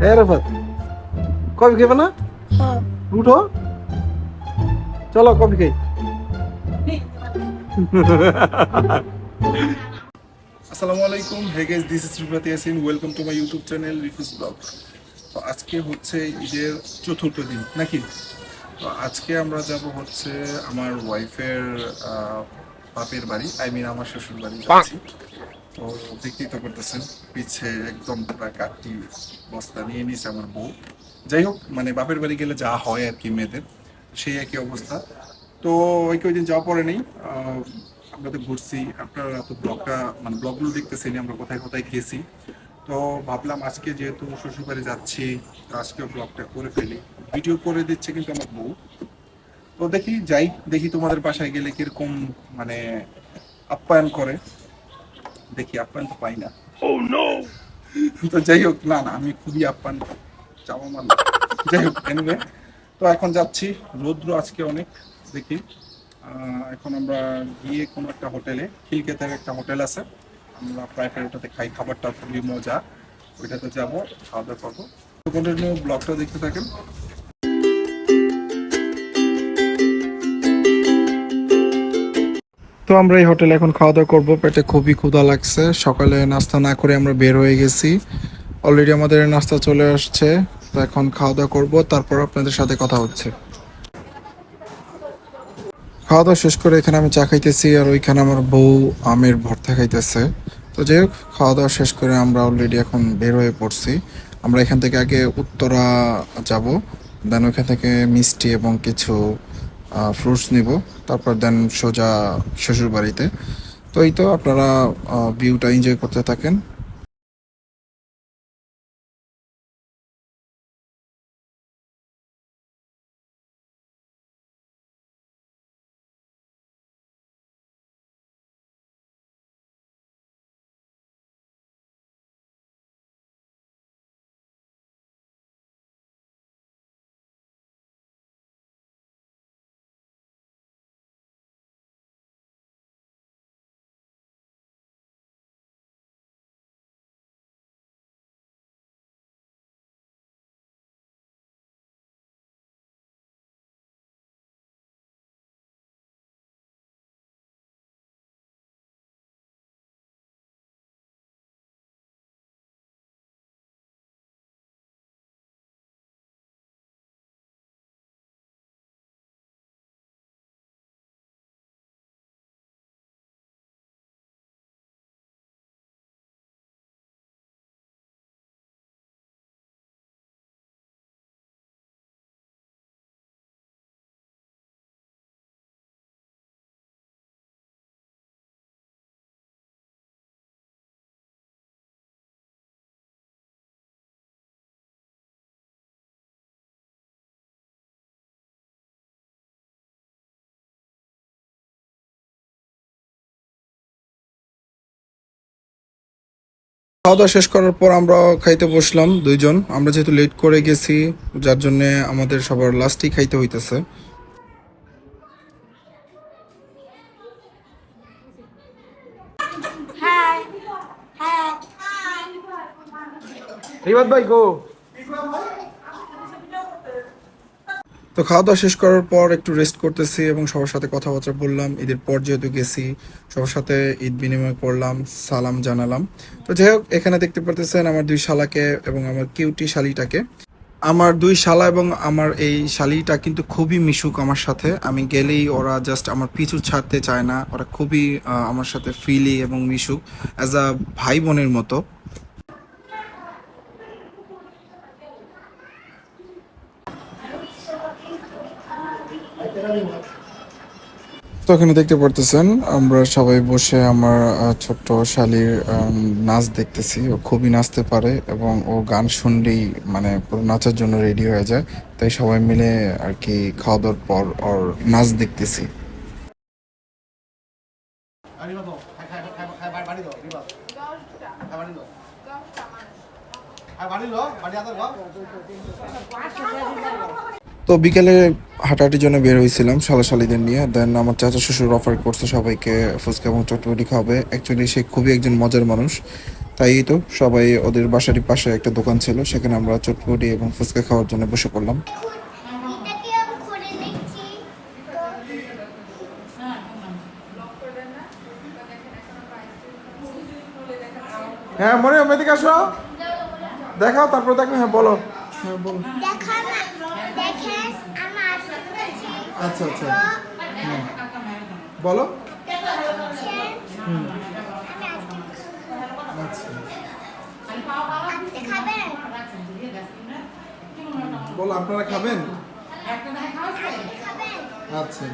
হ্যাঁ রাফাত কফি খাবে না? হ্যাঁ। উঠো। চলো কফি খাই। আসসালামু আলাইকুম। Hey guys this is Rifat Yasin welcome to my YouTube channel রিফিস vlog তো আজকে হচ্ছে ঈদের চতুর্থ দিন নাকি? তো আজকে আমরা যাব হচ্ছে আমার ওয়াইফের বাপের বাড়ি আই মিন আমার শ্বশুর বাড়ি যাচ্ছি। তো দেখতেই তো করতেছেন পিছে একদম পুরা কাঠি বস্তা নিয়ে নিছে আমার বউ। যাই হোক মানে বাপের বাড়ি গেলে যা হয় আর কি মেয়েদের, সেই একই অবস্থা। তো ওই ওই দিন যাওয়া পরে নেই। আমরা তো ঘুরছি, আপনারা তো ব্লগটা মানে ব্লগগুলো দেখতেছেন, আমরা কোথায় কোথায় গেছি। তো ভাবলাম আজকে যেহেতু শ্বশুরবাড়ি যাচ্ছি, তো আজকে ব্লগটা করে ফেলি। ভিডিও করে দিচ্ছে কিন্তু আমার বউ। তো দেখি, যাই, দেখি তোমাদের বাসায় গেলে কীরকম মানে আপ্যায়ন করে। দেখি আপ্যায়ন তো পাই না। তো যাই হোক না না আমি খুবই আপ্যায়ন চাওয়া মানে যাই হোক এনিওয়ে তো এখন যাচ্ছি রৌদ্র আজকে অনেক দেখি। আহ, এখন আমরা গিয়ে কোনো একটা হোটেলে খিলকেতের একটা হোটেল আছে। আমরা প্রায় প্রায় ওটাতে খাই খাবারটা খুবই মজা। ওইটাতে যাব খাওয়া দাওয়া করব। কন্টিনিউ ব্লগটা দেখতে থাকেন। তো আমরা এই হোটেলে এখন খাওয়া দাওয়া করব। পেটে খুবই ক্ষুধা লাগছে। সকালে নাস্তা না করে আমরা বের হয়ে গেছি। অলরেডি আমাদের নাস্তা চলে আসছে। তো এখন খাওয়া দাওয়া করব। তারপর আপনাদের সাথে কথা হচ্ছে। খাওয়া দাওয়া শেষ করে এখানে আমি চা খাইতেছি। আর ওইখানে আমার বউ আমের ভর্তা খাইতেছে। তো যাই হোক খাওয়া দাওয়া শেষ করে আমরা অলরেডি এখন বের হয়ে পড়ছি। আমরা এখান থেকে আগে উত্তরা যাব। দেন ওইখান থেকে মিষ্টি এবং কিছু ফ্রুটস নিব। তারপর দেন সোজা শ্বশুর বাড়িতে তো এই তো আপনারা ভিউটা এনজয় করতে থাকেন। খাওয়া দাওয়া শেষ করার পর আমরা খাইতে বসলাম দুইজন। আমরা যেহেতু লেট করে গেছি যার জন্যে আমাদের সবার লাস্টই খাইতে হইতেছে। হাই হাই রিবাদ ভাই গো। তো খাওয়া দাওয়া শেষ করার পর একটু রেস্ট করতেছি এবং সবার সাথে কথাবার্তা বললাম। ঈদের পর যেহেতু গেছি, সবার সাথে ঈদ বিনিময় করলাম, সালাম জানালাম। তো যাই হোক, এখানে দেখতে পারতেছেন আমার দুই শালাকে এবং আমার কিউটি শালিটাকে। আমার দুই শালা এবং আমার এই শালিটা কিন্তু খুবই মিশুক আমার সাথে। আমি গেলেই ওরা জাস্ট আমার পিছু ছাড়তে চায় না। ওরা খুবই আমার সাথে ফ্রিলি এবং মিশুক অ্যাজ আ ভাই বোনের মতো। তো এখানে দেখতে পারতেছেন আমরা সবাই বসে আমার ছোট্ট শালির নাচ দেখতেছি ও খুবই নাচতে পারে এবং ও গান শুনলেই মানে পুরো নাচার জন্য রেডি হয়ে যায় তাই সবাই মিলে আর কি খাওয়া দাওয়ার পর ওর নাচ দেখতেছি তো বিকেলে হাঁটাহাঁটির জন্য বের হয়েছিলাম শালাশালিদের নিয়ে। দেন আমার চাচা শ্বশুর অফার করছে সবাইকে ফুচকা এবং চটপটি খাওয়াবে। অ্যাকচুয়ালি সে খুবই একজন মজার মানুষ। তাই তো সবাই ওদের বাসারই পাশে একটা দোকান ছিল সেখানে আমরা চটপটি এবং ফুচকা খাওয়ার জন্য বসে পড়লাম। হ্যাঁ মনে এদিকে আসো। দেখাও তারপর দেখো। হ্যাঁ বলো। হ্যাঁ বলো দেখা না দেখেন আমি আসতে পেরেছি আচ্ছা আচ্ছা। বলো। আচ্ছা। বলো আপনারা খাবেন? আচ্ছা।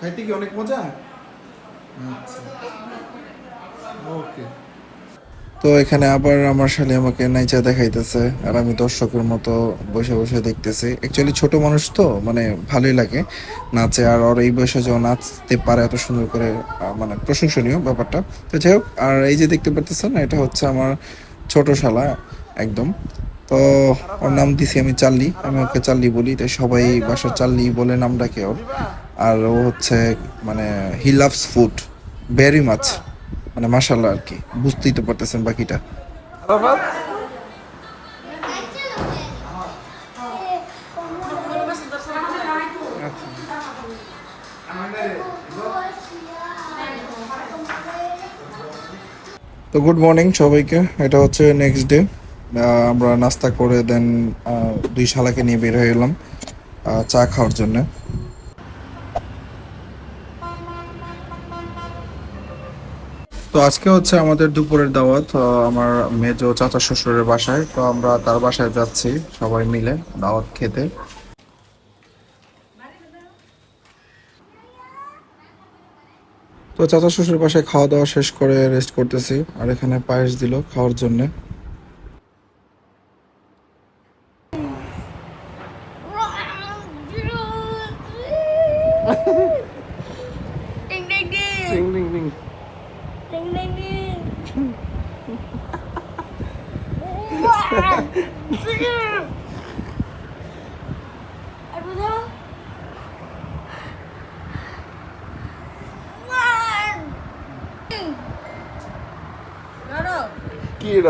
খাইতে কি অনেক মজা? আচ্ছা। ওকে। তো এখানে আবার আমার শালি আমাকে নাইচা দেখাইতেছে, আর আমি দর্শকের মতো বসে বসে দেখতেছি। অ্যাকচুয়ালি ছোট মানুষ তো মানে ভালোই লাগে নাচে, আর ওর এই বয়সে যে নাচতে পারে এত সুন্দর করে মানে প্রশংসনীয় ব্যাপারটা। তো যাই হোক, আর এই যে দেখতে পারতেছেন, এটা হচ্ছে আমার ছোট শালা, একদম। তো ওর নাম দিছি আমি চাল্লি, আমি ওকে চাল্লি বলি তাই সবাই বাসা চাল্লি বলে নাম ডাকে ওর। আর ও হচ্ছে মানে হি লাভস ফুড ভেরি মাছ মানে মাশাল্লাহ আর কি, বুঝতেই তো পারতেছেন বাকিটা। তো গুড মর্নিং সবাইকে, এটা হচ্ছে নেক্সট ডে আমরা নাস্তা করে দেন দুই শালাকে নিয়ে বের হয়ে এলাম চা খাওয়ার জন্য। তো আজকে হচ্ছে আমাদের দুপুরের দাওয়াত আমার মেজ চাচা শ্বশুরের বাসায় তো আমরা তার বাসায় যাচ্ছি সবাই মিলে দাওয়াত খেতে তো চাচা শ্বশুর বাসায় খাওয়া দাওয়া শেষ করে রেস্ট করতেছি আর এখানে পায়েস দিল খাওয়ার জন্য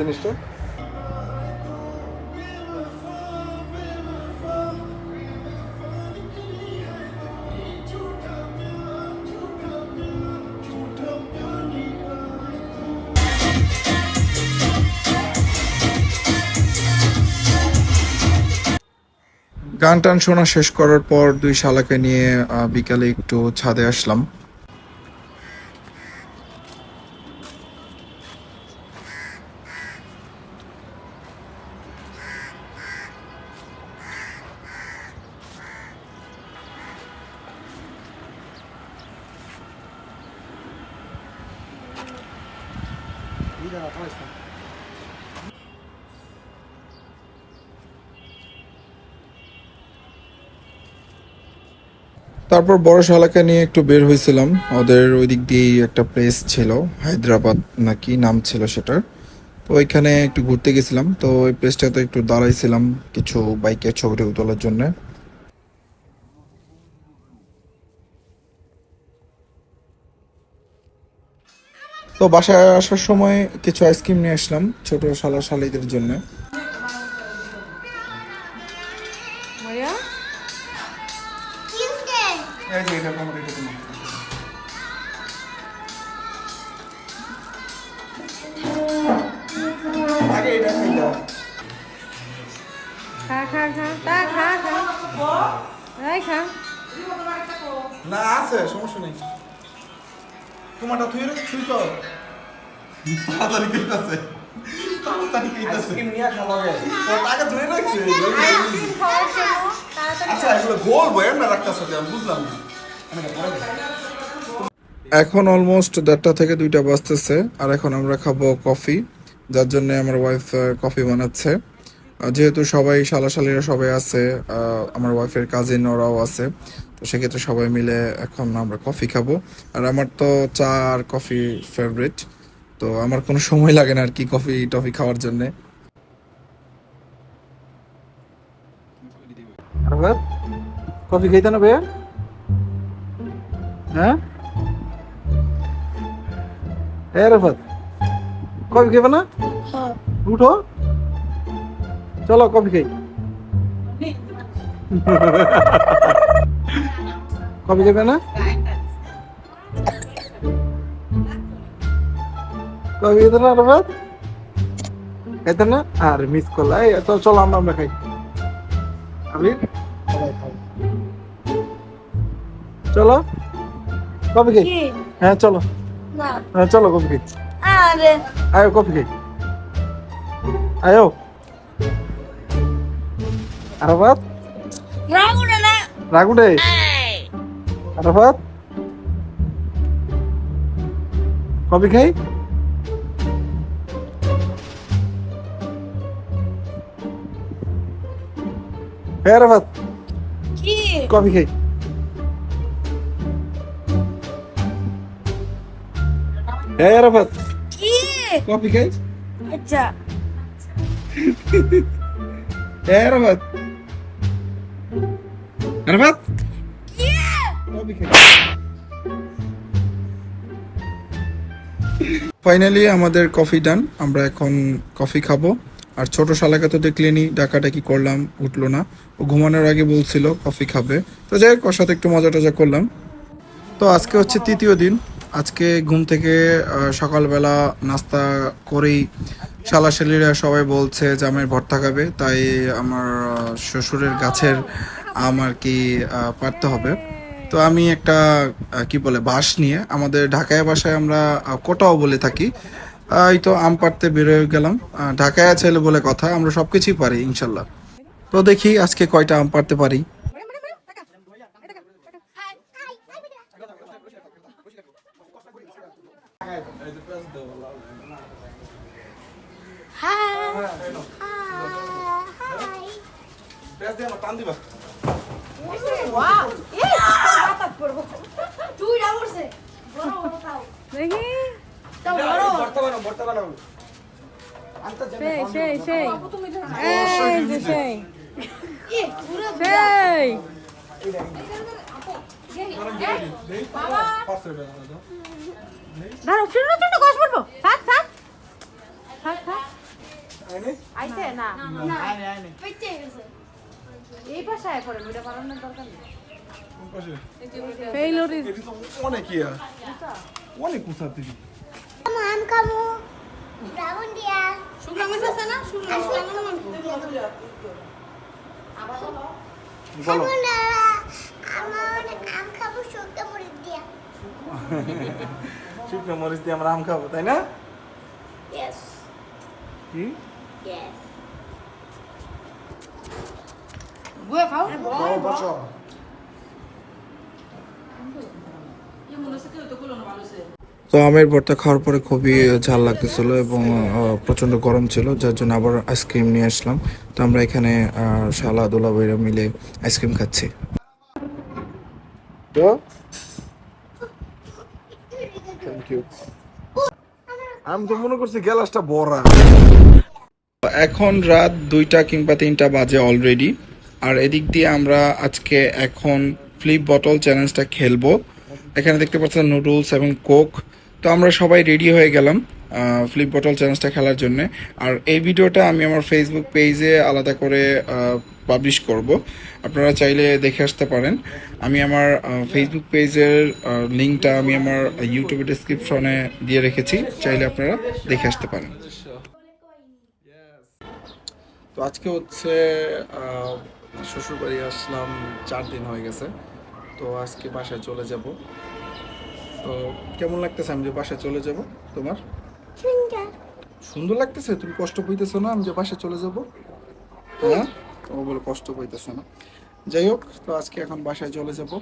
জিনিসটা? গান টান শোনা শেষ করার পর দুই শালাকে নিয়ে বিকালে একটু ছাদে আসলাম। তারপর বড় শালাকে নিয়ে একটু বের হয়েছিলাম। ওদের ওই দিক দিয়েই একটা প্লেস ছিল, হায়দ্রাবাদ নাকি নাম ছিল সেটার। তো ওইখানে একটু ঘুরতে গেছিলাম। তো ওই প্লেসটাতে একটু দাঁড়াইছিলাম কিছু বাইকের ছবি তোলার জন্য। তো বাসায় আসার সময় কিছু আইসক্রিম নিয়ে আসলাম ছোট শালা শালিদের জন্য। খা খা খা তা খা খা। এই খা। না আছে সমস্যা নেই। তোমারটা শুইছ? তাড়াতাড়ি কইতাছে তাড়াতাড়ি কইতাছে আইসক্রিম নিয়ে খাওয়াবে ও তাকে ধরে রাখছে। আইসক্রিম খাওয়ার জন্য তাড়াতাড়ি আচ্ছা এগুলো গোল বয় না রাখতাছ আমি বুঝলাম না। আমি পরে এখন অলমোস্ট দেড়টা থেকে দুইটা বাজতেছে আর এখন আমরা খাব কফি যার জন্য আমার ওয়াইফ কফি বানাচ্ছে। যেহেতু সবাই শালাশালিরা সবাই আছে আহ, আমার ওয়াইফের কাজিন ওরাও আছে। তো সেক্ষেত্রে সবাই মিলে এখন আমরা কফি খাব। আর আমার তো চা আর কফি ফেভারিট তো আমার কোনো সময় লাগে না আর কি কফি টফি খাওয়ার জন্যে। কফি খাইতে না ভাইয়া? হ্যাঁ? হ্যাঁ রাফাত কফি খাবে না? উঠো। চলো কফি খাই। কফি খাবে না? কফি খেতে না রাফাত খাইতে না? আর মিস করলা এই তো চলো আমরা আমরা খাই। আমি চলো। কফি খাই? হ্যাঁ চলো। না। হ্যাঁ চলো কফি খাই। আরে। আয়ো কফি খাই। আয়ো। আরাফাত রাগুনা না। রাগুডে আরাফাত কফি খাই? হ্যাঁ আরাফাত কি? কফি খাই। হ্যাঁ আরাফাত কি? কফি খাই? আচ্ছা। হ্যাঁ আরাফাত। আরাফাত? ফাইনালি আমাদের কফি ডান আমরা এখন কফি খাব। আর ছোট শালাকে তো দেখলেনি ডাকাডাকি করলাম, উঠল না। ও ঘুমানোর আগে বলছিল কফি খাবে। তো যাই হোক, ওর সাথে একটু মজা টজা করলাম। তো আজকে হচ্ছে তৃতীয় দিন। আজকে ঘুম থেকে সকালবেলা নাস্তা করেই শালা শালাশালিরা সবাই বলছে যে, আমার ভর্তা খাবে। তাই আমার শ্বশুরের গাছের আমার কি পারতে হবে। তো আমি একটা কি বলে বাঁশ নিয়ে আমাদের ঢাকায় বাসায় আমরা কোটাও বলে থাকি। এই তো আম পাড়তে বেরোয় গেলাম। ঢাকায় ছেলে বলে কথা আমরা সব কিছুই পারি ইনশাল্লাহ। তো দেখি আজকে কয়টা আম পারতে পারি। বড় বড় দেখি। বড়। সেই সেই সেই। এই যে সেই। সেই। দাঁড়াও ছোট ছোট গাছ পড়ব থাক থাক। থাক থাক। আইছে? না। এই পাশে পড়ে ওইটা বানানোর দরকার নেই। ফেইলর অনেক ইয়া অনেক উঁচা দিদি আম খামু রাগুন দিয়া শুকনা মাছ আছে না শুকনা বলো আমার আম খাব শুকনো মরিচ দিয়া শুকনো মরিচ দিয়ে আমরা আম খাব তাই না ইয়েস কি ইয়েস বুয়ে খাও বসো তো আমের ভর্তা খাওয়ার পরে খুবই ঝাল লাগতেছিল এবং প্রচণ্ড গরম ছিল, যার জন্য আবার আইসক্রিম নিয়ে আসলাম। তো আমরা এখানে শালা দোলা বইরা মিলে আইসক্রিম খাচ্ছি। করছি গ্যালাসটা এখন রাত দুইটা কিংবা তিনটা বাজে অলরেডি আর এদিক দিয়ে আমরা আজকে এখন ফ্লিপ বটল চ্যালেঞ্জটা খেলব। এখানে দেখতে পাচ্ছেন নুডলস এবং কোক তো আমরা সবাই রেডি হয়ে গেলাম ফ্লিপ বটল চ্যালেঞ্জটা খেলার জন্য। আর এই ভিডিওটা আমি আমার ফেসবুক পেজে আলাদা করে পাবলিশ করব। আপনারা চাইলে দেখে আসতে পারেন। আমি আমার ফেসবুক পেজের লিঙ্কটা আমি আমার ইউটিউব ডিসক্রিপশনে দিয়ে রেখেছি। চাইলে আপনারা দেখে আসতে পারেন। তো আজকে হচ্ছে শ্বশুর বাড়ি আসলাম, চার দিন হয়ে গেছে। তো আজকে বাসায় চলে যাব। তো কেমন লাগতেছে আমি যে বাসায় চলে যাব তোমার? সুন্দর। লাগতেছে? তুমি কষ্ট পাইতেছো না আমি যে বাসায় চলে যাব? হ্যাঁ? ও বলে কষ্ট পাইতেছে না। যাই হোক তো আজকে এখন বাসায় চলে যাব।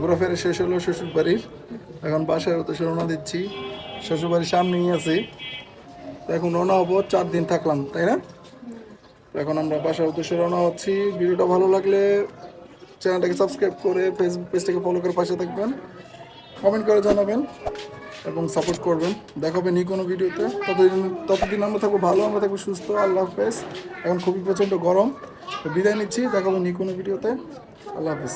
ঘোরাফেরা শেষ হলো শ্বশুর বাড়ির এখন বাসায় উদ্দেশ্যে রওনা দিচ্ছি। শ্বশুর বাড়ির সামনেই আছি। তো এখন রওনা হব চার দিন থাকলাম তাই না? এখন আমরা বাসার উদ্দেশ্যে রওনা হচ্ছি। ভিডিওটা ভালো লাগলে চ্যানেলটাকে সাবস্ক্রাইব করে ফেসবুক পেজটাকে ফলো করে পাশে থাকবেন। কমেন্ট করে জানাবেন এবং সাপোর্ট করবেন। দেখাবে এই কোনো ভিডিওতে ততদিন ততদিন আমরা থাকব ভালো, আমরা থাকব সুস্থ। আল্লাহ হাফেজ। এখন খুবই প্রচণ্ড গরম। বিদায় নিচ্ছি। দেখাবেন এই কোনো ভিডিওতে আল্লাহ হাফেজ।